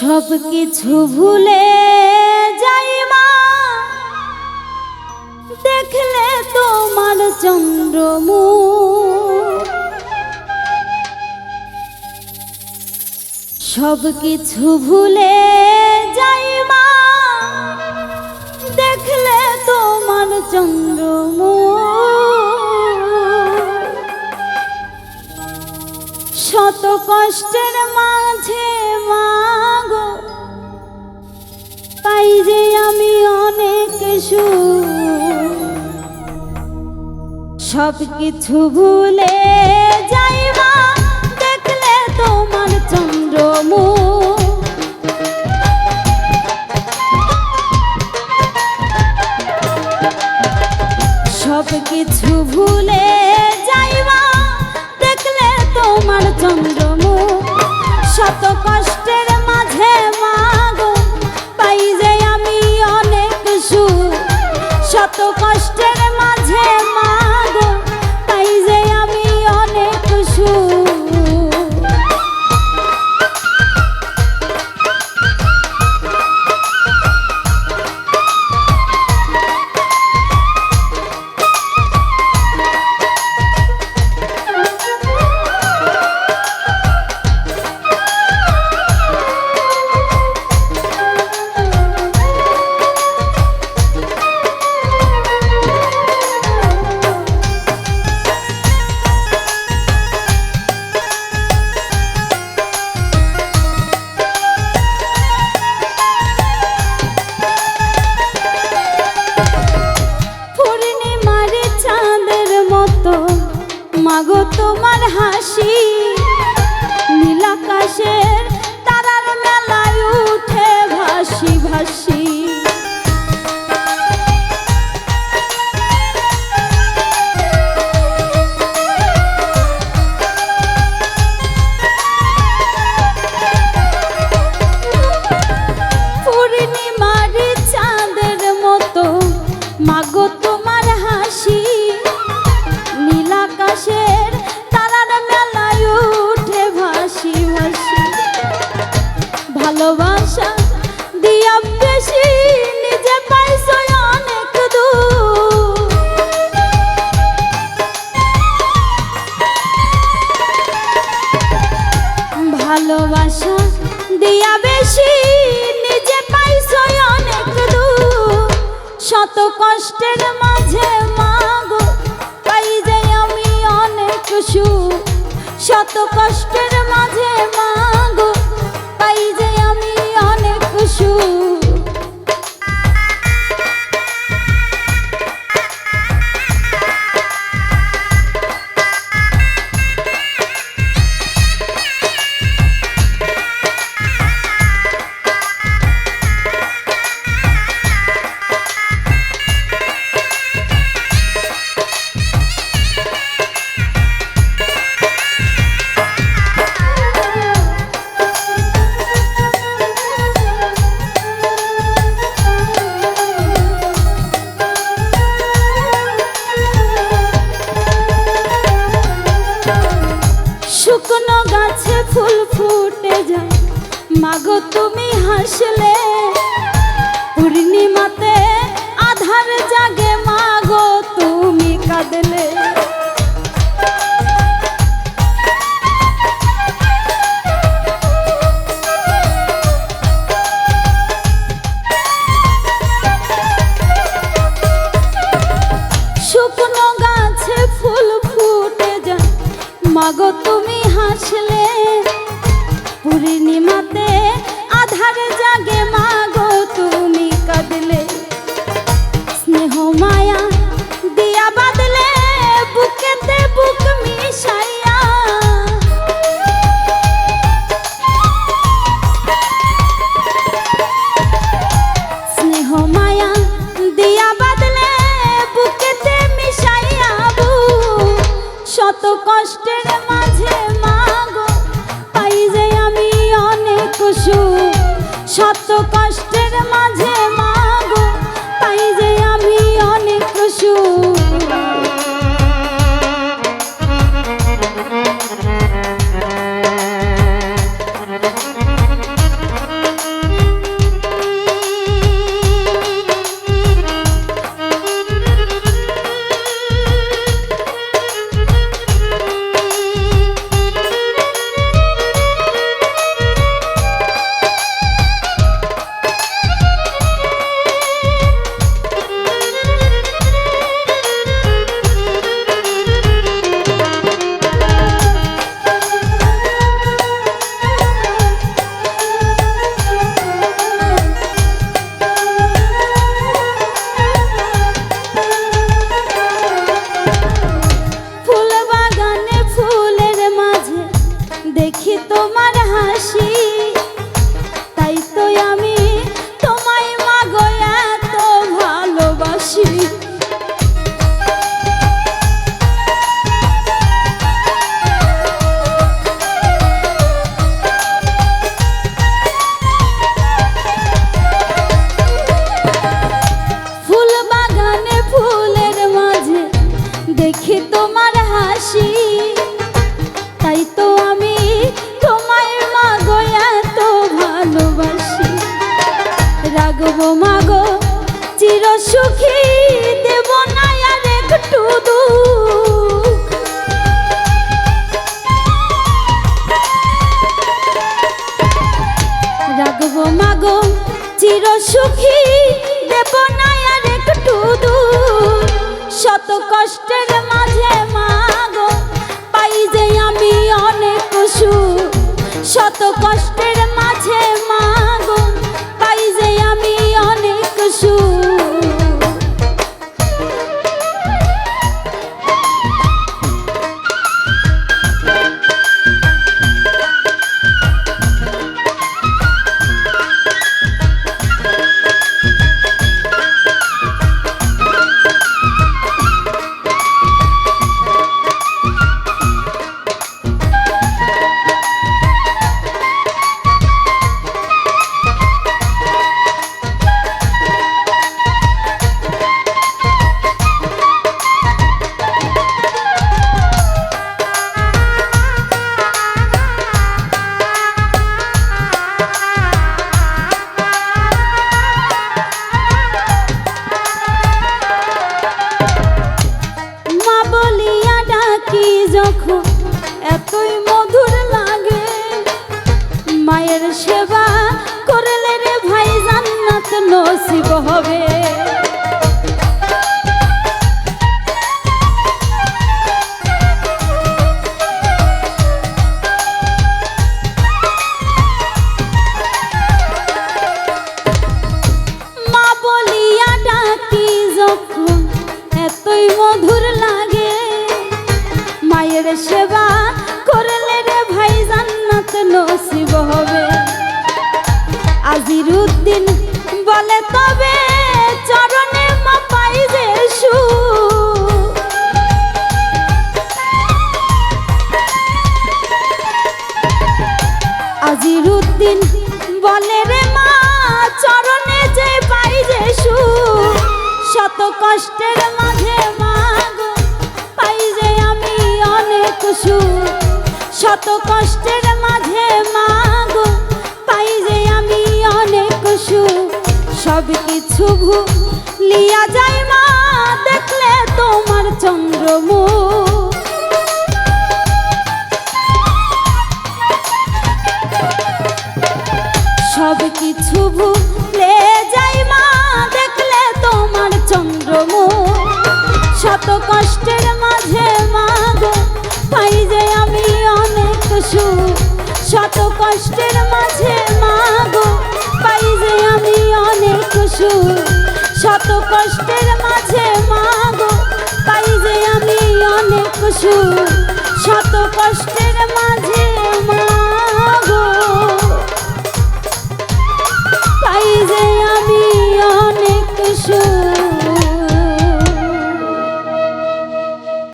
সব কিছু ভুলে যাই মা। দেখলে তোমার চন্দ্রমুখ। সব কিছু ভুলে যাই মা। দেখলে তোমার চন্দ্রমুখ। শত কষ্টের মাঝে মাগো পাই যে আমি অনেক সব কিছু ভুলে যাইবা, দেখলে তোমার চন্দ্রমুখ। সব কিছু ভুলে যাইবা, দেখলে তোমার চন্দ্রমুখ। শত কষ্টের মাঝে শত কষ্টের মাঝে মাগো ভালোবাসা দিয়া বেশি, নিজে পাইছো অনেক দূর। শত কষ্টের মাঝে মাগো, পাই যাই আমি অনেক সুখ। শত কষ্টের মাঝে মাগো মাগো তুমি হাসলে, পূর্ণিমাতে আধার জাগে মাগো তুমি কাঁদলে। শুকনো গাছে ফুল ফুটে যায়, মাগো তুমি হাসলে, পূর্ণিমাতে আধার তোমার হাসি তাই তো আমি কষ্টের মাঝে মাগো পাই যে আমি অনেক সুখ। শত কষ্টের মাঝে মাগো সেবা করলে রে ভাই জান্নাত নসিব হবে আজির উদ্দিন বলে, তবে চরণে মা পাই যে। আজির উদ্দিন বলে, রে মা, চরণে যে পাই যে সুখ। শত কষ্টের মাঝে আমি অনেক শত কষ্টের মাঝে মাগো, পাই যে আমি অনেক সুখ সব কিছু লিয়া যায় মা, দেখলে তোমার চন্দ্রমুখ সব কিছু ভুলে